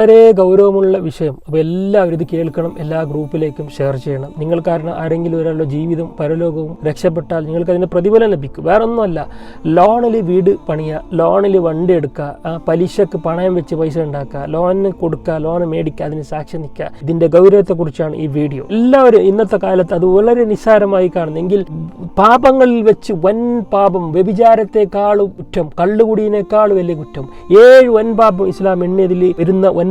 വളരെ ഗൗരവമുള്ള വിഷയം. അപ്പോൾ എല്ലാവരും ഇത് കേൾക്കണം എല്ലാ ഗ്രൂപ്പിലേക്കും ഷെയർ ചെയ്യണം. നിങ്ങൾ കാരണം ആരെങ്കിലും ഒരാളുടെ ജീവിതം പരലോകവും രക്ഷപ്പെട്ടാൽ നിങ്ങൾക്ക് അതിന്റെ പ്രതിഫലം ലഭിക്കും. വേറെ ഒന്നുമല്ല ലോണിൽ വീട് പണിയുക ലോണിൽ വണ്ടി എടുക്കുക പലിശക്ക് പണയം വെച്ച് പൈസ ഉണ്ടാക്കുക ലോണിന് കൊടുക്കുക ലോൺ മേടിക്കുക അതിന് സാക്ഷ്യം നിൽക്കുക. ഇതിന്റെ ഗൗരവത്തെക്കുറിച്ചാണ് ഈ വീഡിയോ. എല്ലാവരും ഇന്നത്തെ കാലത്ത് അത് വളരെ നിസ്സാരമായി കാണുന്നെങ്കിൽ പാപങ്ങളിൽ വെച്ച് വൻ പാപം വ്യഭിചാരത്തെക്കാളും കുറ്റം കള്ളുകുടിയേക്കാളും വലിയ കുറ്റം. ഏഴ് വൻ പാപം ഇസ്ലാം എണ്ണിയതിൽ വരുന്ന വൻപാപങ്ങളിൽ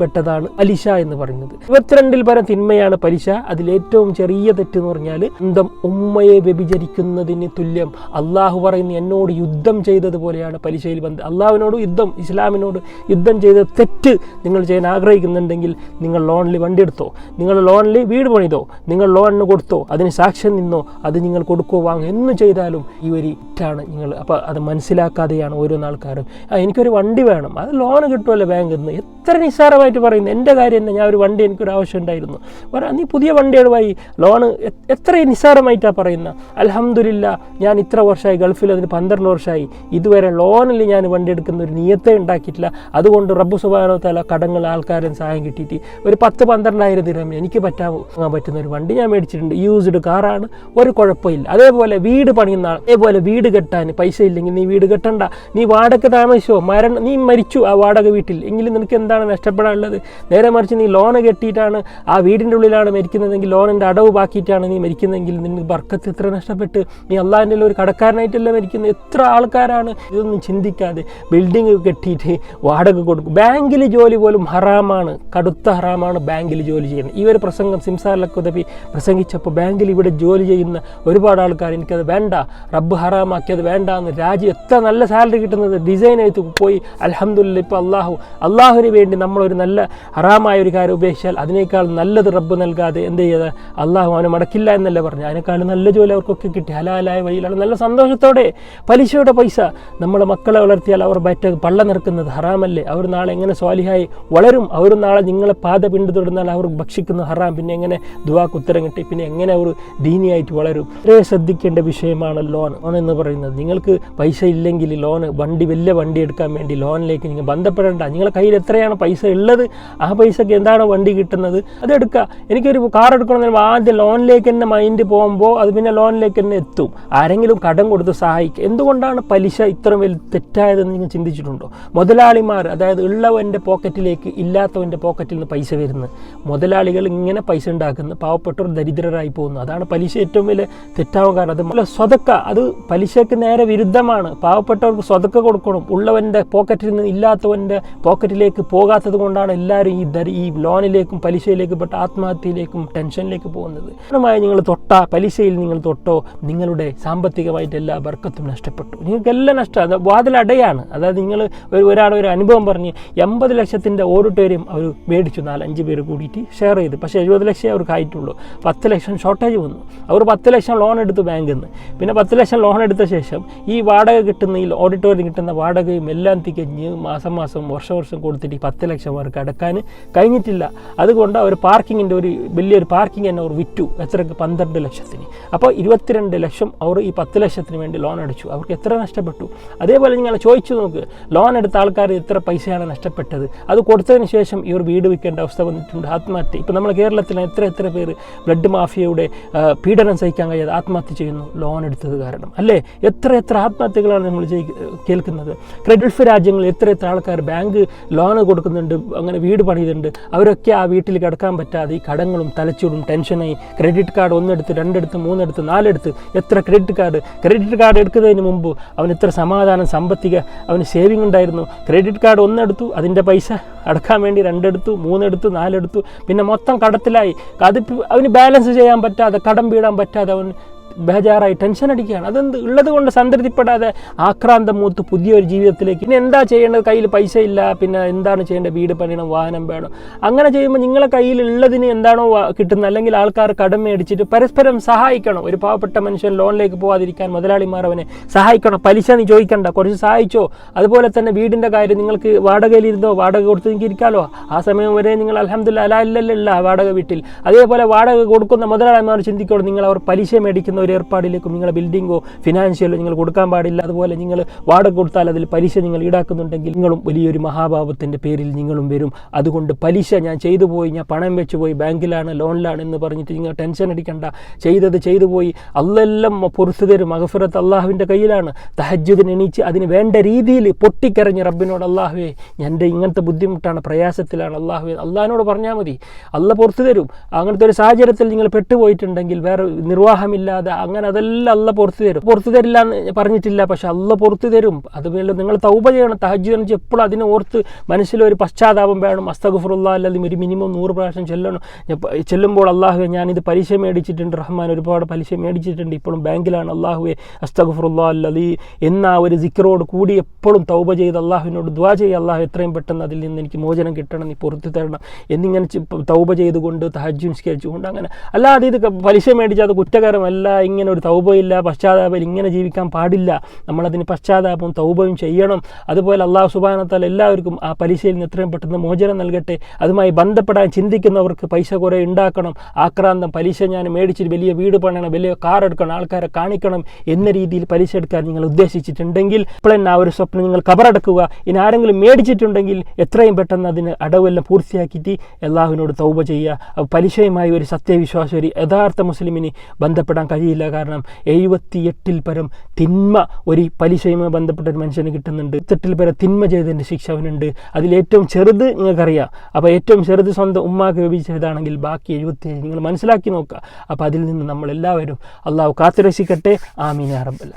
പെട്ടതാണ് പലിശ എന്ന് പറയുന്നത്. ഇരുപത്തിരണ്ടിൽ പരം തിന്മയാണ് പലിശ. അതിൽ ഏറ്റവും ചെറിയ തെറ്റ് എന്ന് പറഞ്ഞാൽ സ്വന്തം ഉമ്മയെ വ്യഭിചരിക്കുന്നതിന് തുല്യം. അള്ളാഹു പറയുന്ന എന്നോട് യുദ്ധം ചെയ്തതുപോലെയാണ് പലിശയിൽ ബന്ധം. അള്ളാഹുവിനോട് യുദ്ധം ഇസ്ലാമിനോട് യുദ്ധം ചെയ്ത തെറ്റ് നിങ്ങൾ ചെയ്യാൻ ആഗ്രഹിക്കുന്നുണ്ടെങ്കിൽ നിങ്ങൾ ലോണിൽ വണ്ടി എടുത്തോ നിങ്ങൾ ലോണിൽ വീട് പണിതോ നിങ്ങൾ ലോണിന് കൊടുത്തോ അതിന് സാക്ഷ്യം നിന്നോ അത് നിങ്ങൾ കൊടുക്കോ വാങ്ങോ എന്ന് ചെയ്താലും ഈ ഒരു ഇറ്റാണ് നിങ്ങൾ. അപ്പോൾ അത് മനസ്സിലാക്കാതെയാണ് ഓരോന്നാൾക്കാരും എനിക്കൊരു വണ്ടി വേണം അത് ലോൺ കിട്ടുമല്ലോ ബാങ്കിൽ നിന്ന് എത്ര നിസ്സാരമായിട്ട് പറയുന്നു എന്റെ കാര്യം തന്നെ ഞാൻ ഒരു വണ്ടി എനിക്കൊരു ആവശ്യം ഉണ്ടായിരുന്നു. പറയാം നീ പുതിയ വണ്ടികളുമായി ലോണ് എത്ര നിസ്സാരമായിട്ടാണ് പറയുന്നത് അലഹമില്ല ഞാൻ ഇത്ര വർഷമായി ഗൾഫിൽ അതിന് പന്ത്രണ്ട് വർഷമായി ഇതുവരെ ലോണിൽ ഞാൻ വണ്ടി എടുക്കുന്ന ഒരു നിയത്തെ ഉണ്ടാക്കിയിട്ടില്ല. അതുകൊണ്ട് റബ്ബു സുബാനോ തല കടങ്ങൾ ആൾക്കാരും സഹായം കിട്ടിയിട്ട് ഒരു പത്ത് പന്ത്രണ്ടായിരം ദിനം എനിക്ക് പറ്റാൻ പറ്റുന്ന ഒരു വണ്ടി ഞാൻ മേടിച്ചിട്ടുണ്ട്. യൂസ്ഡ് കാറാണ്. ഒരു കുഴപ്പമില്ല. അതേപോലെ വീട് പണിയുന്ന ആൾ അതേപോലെ വീട് കെട്ടാൻ പൈസ ഇല്ലെങ്കിൽ നീ വീട് കെട്ടണ്ട. നീ വാടക താമസിച്ചോ? മരണം നീ മരിച്ചു ആ വാടക വീട്ടിൽ. എങ്കിലും നിനക്ക് എന്താണ് നഷ്ടപ്പെടാനുള്ളത്? നേരെ മറിച്ച് നീ ലോണ് കെട്ടിയിട്ടാണ് ആ വീടിന്റെ ഉള്ളിലാണ് മരിക്കുന്നതെങ്കിൽ ലോണിന്റെ അടവ് ബാക്കിയിട്ടാണ് നീ മരിക്കുന്നതെങ്കിൽ നിനക്ക് ബർക്കത്ത് എത്ര നഷ്ടപ്പെട്ട്? നീ അള്ളാഹിന്റെ ഒരു കടക്കാരനായിട്ടല്ല മരിക്കുന്നത്? എത്ര ആൾക്കാരാണ്? ഇതൊന്നും ചിന്തിക്കാതെ ബിൽഡിംഗ് കെട്ടിയിട്ട് വാടക കൊടുക്കും. ബാങ്കിൽ ജോലി പോലും ഹറാമാണ്. കടുത്ത ഹറാമാണ് ബാങ്കിൽ ജോലി ചെയ്യുന്നത്. ഈ ഒരു പ്രസംഗം സിംസാറിലൊക്കെ ഉദവി പ്രസംഗിച്ചപ്പോൾ ബാങ്കിൽ ഇവിടെ ജോലി ചെയ്യുന്ന ഒരുപാട് ആൾക്കാർ എനിക്കത് വേണ്ട റബ്ബ് ഹറാമാക്കിയത് വേണ്ട എന്ന് രാജ്യം എത്ര നല്ല സാലറി കിട്ടുന്നത്? ഡിസൈൻ ആയിട്ട് പോയി. അലഹമുല്ല ഇപ്പോൾ അള്ളാഹു അള്ളാഹുവിന് വേണ്ടി നമ്മളൊരു നല്ല ഹറാമായ ഒരു കാര്യം ഉപേക്ഷിച്ചാൽ അതിനേക്കാൾ നല്ലത് റബ്ബ് നൽകാതെ എന്ത് ചെയ്ത്? അള്ളാഹു അവനെ മടക്കില്ല എന്നല്ലേ പറഞ്ഞു. അതിനേക്കാൾ നല്ല ജോലി അവർക്കൊക്കെ കിട്ടി. ഹലാലായ വഴിയിലാണ്. നല്ല സന്തോഷത്തോടെ പലിശയുടെ പൈസ നമ്മൾ മക്കളെ വളർത്തിയാൽ അവർ ബറ്റ പള്ള നിറക്കുന്നത് ഹറാമല്ലേ? അവർ നാളെ എങ്ങനെ സ്വാലിഹായി വളരും? അവർ നാളെ നിങ്ങളെ പാത പിന്തുടർന്നാൽ അവർ ഭക്ഷിക്കുന്ന ഹറാം. പിന്നെ എങ്ങനെ ദുവാക്ക് ഉത്തരം കിട്ടി? പിന്നെ എങ്ങനെ അവർ ദീനിയായിട്ട് വളരും? വളരെ ശ്രദ്ധിക്കേണ്ട വിഷയമാണ് ലോൺ ലോൺ എന്ന് പറയുന്നത്. നിങ്ങൾക്ക് പൈസ ഇല്ലെങ്കിൽ ലോൺ വണ്ടി വലിയ വണ്ടി എടുക്കാൻ വേണ്ടി ലോണിലേക്ക് നിങ്ങൾ ബന്ധപ്പെടേണ്ട. നിങ്ങളുടെ കയ്യിൽ എത്രയാണ് പൈസ ഉള്ളത്? ആ പൈസക്ക് എന്താണ് വണ്ടി കിട്ടുന്നത്? അത് എടുക്കുക എനിക്കൊരു കാർ എടുക്കണമെന്ന് ആദ്യം ലോണിലേക്ക് തന്നെ മൈൻഡ് പോകുമ്പോൾ അത് പിന്നെ ലോണിലേക്ക് തന്നെ എത്തും. ആരെങ്കിലും കടം കൊടുത്ത് സഹായിക്കുക എന്തുകൊണ്ടാണ് പലിശ ഇത്ര വലിയ തെറ്റായതെന്ന് നിങ്ങൾ ചിന്തിച്ചിട്ടുണ്ടോ? മുതലാളിമാർ അതായത് ഉള്ളവന്റെ പോക്കറ്റിലേക്ക് ഇല്ലാത്തവന്റെ പോക്കറ്റിൽ നിന്ന് പൈസ വരുന്നത്. മുതലാളികൾ ഇങ്ങനെ പൈസ ഉണ്ടാക്കുന്നു പാവപ്പെട്ടവർ ദരിദ്രരായി പോകുന്നു. അതാണ് പലിശ ഏറ്റവും വലിയ തെറ്റാവാൻ കാരണം. അത് അല്ല സ്വതക്ക. അത് പലിശയ്ക്ക് നേരെ വിരുദ്ധമാണ്. പാവപ്പെട്ടവർക്ക് സ്വതക്ക കൊടുക്കണം. ഉള്ളവന്റെ പോക്കറ്റിൽ നിന്ന് ഇല്ലാത്തവന്റെ പോക്കറ്റിലേക്ക് പോകാത്തത് കൊണ്ടാണ് എല്ലാവരും ഈ ദരി ഈ ലോണിലേക്കും പലിശയിലേക്കും പെട്ട ആത്മഹത്യയിലേക്കും ടെൻഷനിലേക്ക് പോകുന്നത്. പൂർണമായി നിങ്ങൾ തൊട്ട പലിശയിൽ നിങ്ങൾ തൊട്ടോ നിങ്ങളുടെ സാമ്പത്തികമായിട്ട് എല്ലാ വർക്കത്തും നഷ്ടപ്പെട്ടു. നിങ്ങൾക്കെല്ലാം നഷ്ടം. അത് വാതിലടയാണ്. അതായത് നിങ്ങൾ ഒരു ഒരാൾ ഒരു അനുഭവം പറഞ്ഞ് എൺപത് ലക്ഷത്തിന്റെ ഓഡിറ്റോറിയം അവർ മേടിച്ചു. നാലഞ്ച് പേര് കൂടിയിട്ട് ഷെയർ ചെയ്ത്. പക്ഷേ എഴുപത് ലക്ഷമേ അവർക്ക് ആയിട്ടുള്ളൂ. പത്ത് ലക്ഷം ഷോർട്ടേജ് വന്നു. അവർ പത്ത് ലക്ഷം ലോൺ എടുത്തു ബാങ്കിൽ നിന്ന്. പിന്നെ പത്ത് ലക്ഷം ലോൺ എടുത്ത ശേഷം ഈ വാടക കിട്ടുന്ന ഈ ഓഡിറ്റോറിയം കിട്ടുന്ന വാടകയും എല്ലാം തികഞ്ഞ് മാസം മാസം വർഷം വർഷം കൊടുത്തിട്ട് പത്ത് ലക്ഷം അവർക്ക് അടക്കാൻ കഴിഞ്ഞിട്ടില്ല. അതുകൊണ്ട് അവർ പാർക്കിങ്ങിന്റെ ഒരു വലിയൊരു പാർക്കിംഗ് തന്നെ അവർ വിറ്റു. എത്രക്ക്? പന്ത്രണ്ട് ലക്ഷത്തിന്. അപ്പോൾ ഇരുപത്തിരണ്ട് ലക്ഷം അവർ ഈ പത്ത് ലക്ഷത്തിന് വേണ്ടി ലോൺ അടിച്ചു. അവർക്ക് എത്ര നഷ്ടപ്പെട്ടു? അതേപോലെ നിങ്ങൾ ചോദിച്ചു നോക്ക്. ലോൺ എടുത്ത ആൾക്കാർ എത്ര പൈസയാണ് നഷ്ടപ്പെട്ടത്? അത് കൊടുത്തതിന് ശേഷം ഇവർ വീട് വിൽക്കേണ്ട അവസ്ഥ വന്നിട്ടുണ്ട്. ആത്മഹത്യ. ഇപ്പോൾ നമ്മൾ കേരളത്തിൽ എത്ര എത്ര പേര് ബ്ലഡ് മാഫിയയുടെ പീഡനം സഹിക്കാൻ കഴിയാതെ ആത്മഹത്യ ചെയ്യുന്നു ലോൺ എടുത്തത് കാരണം. അല്ലേ? എത്ര എത്ര ആത്മഹത്യകളാണ് നമ്മൾ കേൾക്കുന്നത്. ക്രെഡിറ്റ് രാജ്യങ്ങളിൽ എത്ര എത്ര ആൾക്കാർ ബാങ്ക് ലോൺ കൊടുക്കുന്നുണ്ട് അങ്ങനെ വീട് പണിയുന്നുണ്ട്. അവരൊക്കെ ആ വീട്ടിൽ കിടക്കാൻ പറ്റാതെ ഈ കടങ്ങളും തലച്ചൂടും ടെൻഷനായി ക്രെഡിറ്റ് കാർഡ് ഒന്നെടുത്ത് രണ്ടെടുത്ത് മൂന്നെടുത്ത് നാലെടുത്ത് എത്ര ക്രെഡിറ്റ് കാർഡ് ക്രെഡിറ്റ് കാർഡ് എടുക്കുന്നതിന് മുമ്പ് അവൻ ഇത്ര സമാധാനം സാമ്പത്തിക അവന് സേവിങ് ഉണ്ടായിരുന്നു. ക്രെഡിറ്റ് കാർഡ് ഒന്നെടുത്തു അതിന്റെ പൈസ അടക്കാൻ വേണ്ടി രണ്ടെടുത്തു മൂന്നെടുത്തു നാലെടുത്തു. പിന്നെ മൊത്തം കടത്തിലായി. അത് അവന് ബാലൻസ് ചെയ്യാൻ പറ്റാതെ കടം വീടാൻ പറ്റാതെ അവൻ ബേജാറായി ടെൻഷൻ അടിക്കുകയാണ്. അതെന്ത്? ഉള്ളത് കൊണ്ട് സംതൃപ്തിപ്പെടാതെ ആക്രാന്തം മൂത്ത് പുതിയൊരു ജീവിതത്തിലേക്ക്. പിന്നെ എന്താ ചെയ്യേണ്ടത്? കയ്യിൽ പൈസ ഇല്ല. പിന്നെ എന്താണ് ചെയ്യേണ്ടത്? വീട് പണിയണം വാഹനം വേണം. അങ്ങനെ ചെയ്യുമ്പോൾ നിങ്ങളെ കയ്യിൽ ഉള്ളതിന് എന്താണോ കിട്ടുന്നത്? അല്ലെങ്കിൽ ആൾക്കാർ കടം മേടിച്ചിട്ട് പരസ്പരം സഹായിക്കണം. ഒരു പാവപ്പെട്ട മനുഷ്യൻ ലോണിലേക്ക് പോകാതിരിക്കാൻ മുതലാളിമാർ അവനെ സഹായിക്കണം. പലിശ നീ ചോദിക്കണ്ട. കുറച്ച് സഹായിച്ചോ? അതുപോലെ തന്നെ വീടിന്റെ കാര്യം നിങ്ങൾക്ക് വാടകയിലിരുന്നോ വാടക കൊടുത്ത് നിങ്ങൾക്ക് ഇരിക്കാമല്ലോ ആ സമയം വരെ നിങ്ങൾ അലഹമ്മദില്ല ഇല്ലല്ലോ വാടക വീട്ടിൽ. അതേപോലെ വാടക കൊടുക്കുന്ന മുതലാളിമാർ ചിന്തിക്കണം നിങ്ങൾ അവർ പലിശ മേടിക്കുന്ന ഒരു ഏർപ്പാടിലേക്കും നിങ്ങളുടെ ബിൽഡിങ്ങോ ഫിനാൻഷ്യലോ നിങ്ങൾ കൊടുക്കാൻ പാടില്ല. അതുപോലെ നിങ്ങൾ വാടക കൊടുത്താൽ അതിൽ പലിശ നിങ്ങൾ ഈടാക്കുന്നുണ്ടെങ്കിൽ നിങ്ങളും വലിയൊരു മഹാഭാവത്തിന്റെ പേരിൽ നിങ്ങളും വരും. അതുകൊണ്ട് പലിശ ഞാൻ ചെയ്തു പോയി ഞാൻ പണം വെച്ച് പോയി ബാങ്കിലാണ് ലോണിലാണ് എന്ന് പറഞ്ഞിട്ട് നിങ്ങൾ ടെൻഷൻ അടിക്കണ്ട. ചെയ്തത് ചെയ്തു പോയി. അല്ലെല്ലാം പൊറുത്തു തരും മഹഫിറത്ത് അള്ളാഹുവിന്റെ കയ്യിലാണ്. തഹജ്ജുദിന് എണീച്ച് അതിന് വേണ്ട രീതിയിൽ പൊട്ടിക്കരഞ്ഞ് റബ്ബിനോട് അള്ളാഹുവേ എന്റെ ഇങ്ങനത്തെ ബുദ്ധിമുട്ടാണ് പ്രയാസത്തിലാണ്. അള്ളാഹുവേ അള്ളാഹിനോട് പറഞ്ഞാൽ മതി. അല്ല പുറത്തു തരും അങ്ങനത്തെ ഒരു സാഹചര്യത്തിൽ നിങ്ങൾ പെട്ടുപോയിട്ടുണ്ടെങ്കിൽ വേറെ നിർവാഹമില്ലാതെ അങ്ങനെ അതെല്ലാം അല്ല പുറത്തു തരും. പുറത്തു തരില്ല എന്ന് പറഞ്ഞിട്ടില്ല പക്ഷെ അല്ല പുറത്തു തരും. അതുപോലെ നിങ്ങൾ തൗബ ചെയ്യണം തഹജ്ജുദ് എന്ന് എപ്പോഴും അതിനെ ഓർത്ത് മനസ്സിലൊരു പശ്ചാത്താപം വേണം. അസ്തഗഫുറുല്ലാ അല്ലെങ്കിൽ ഒരു മിനിമം നൂറ് പ്രാവശ്യം ചെല്ലണം. ചെല്ലുമ്പോൾ അള്ളാഹുവെ ഞാനിത് പലിശ മേടിച്ചിട്ടുണ്ട്. റഹ്മാൻ ഒരുപാട് പലിശ മേടിച്ചിട്ടുണ്ട്. ഇപ്പോഴും ബാങ്കിലാണ് അള്ളാഹുവെ. അസ്തഗഫുറുല്ലാ അല്ലതി എന്ന ഒരു സിക്കറോട് കൂടി എപ്പോഴും തൗബ ചെയ്ത് അള്ളാഹുവിനോട് ദ്വാ ചെയ്യുക അള്ളാഹു എത്രയും പെട്ടെന്ന് അതിൽ നിന്ന് എനിക്ക് മോചനം കിട്ടണം നീ പുറത്തു തരണം എന്നിങ്ങനെ തൗബ ചെയ്തുകൊണ്ട് തഹജ് നിസ്കരിച്ചുകൊണ്ട് അങ്ങനെ. അല്ലാതെ ഇത് പലിശ മേടിച്ച് അത് കുറ്റകരമല്ല ഇങ്ങനെ ഒരു തൗബയില്ല പശ്ചാത്താപം ഇങ്ങനെ ജീവിക്കാൻ പാടില്ല. നമ്മളതിന് പശ്ചാത്താപവും തൗബയും ചെയ്യണം. അതുപോലെ അള്ളാഹു സുബാനത്താൽ എല്ലാവർക്കും ആ പലിശയിൽ നിന്ന് എത്രയും പെട്ടെന്ന് മോചനം നൽകട്ടെ. അതുമായി ബന്ധപ്പെടാൻ ചിന്തിക്കുന്നവർക്ക് പൈസ കുറേ ഉണ്ടാക്കണം. ആക്രാന്തം പലിശ ഞാൻ മേടിച്ചിട്ട് വലിയ വീട് പണയണം വലിയ കാർ എടുക്കണം ആൾക്കാരെ കാണിക്കണം എന്ന രീതിയിൽ പലിശ എടുക്കാൻ നിങ്ങൾ ഉദ്ദേശിച്ചിട്ടുണ്ടെങ്കിൽ ഇപ്പോഴെന്നെ ആ ഒരു സ്വപ്നം നിങ്ങൾ കബറടക്കുക. ഇനി ആരെങ്കിലും മേടിച്ചിട്ടുണ്ടെങ്കിൽ എത്രയും പെട്ടെന്ന് അതിന് അടവെല്ലാം പൂർത്തിയാക്കിയിട്ട് എല്ലാവിനോട് തൗബ ചെയ്യുക. പലിശയുമായി ഒരു സത്യവിശ്വാസം ഒരു യഥാർത്ഥ മുസ്ലിമിന് ബന്ധപ്പെടാൻ കഴിയില്ല കാരണം എഴുപത്തിയെട്ടിൽ പരം തിന്മ ഒരു പലിശയുമായി ബന്ധപ്പെട്ട ഒരു മനുഷ്യന് കിട്ടുന്നുണ്ട്. എട്ടിൽ പരം തിന്മ ചെയ്തതിന്റെ ശിക്ഷ അവനുണ്ട്. അതിലേറ്റവും ചെറുത് നിങ്ങൾക്കറിയാം. അപ്പോൾ ഏറ്റവും ചെറുത് സ്വന്തം ഉമ്മാക്ക് വിഭജിച്ചതാണെങ്കിൽ ബാക്കി എഴുപത്തി നിങ്ങൾ മനസ്സിലാക്കി നോക്കുക. അപ്പോൾ അതിൽ നിന്ന് നമ്മളെല്ലാവരും അള്ളാഹു കാത്തുരക്ഷിക്കട്ടെ. ആമീൻ റബ്ബല്ല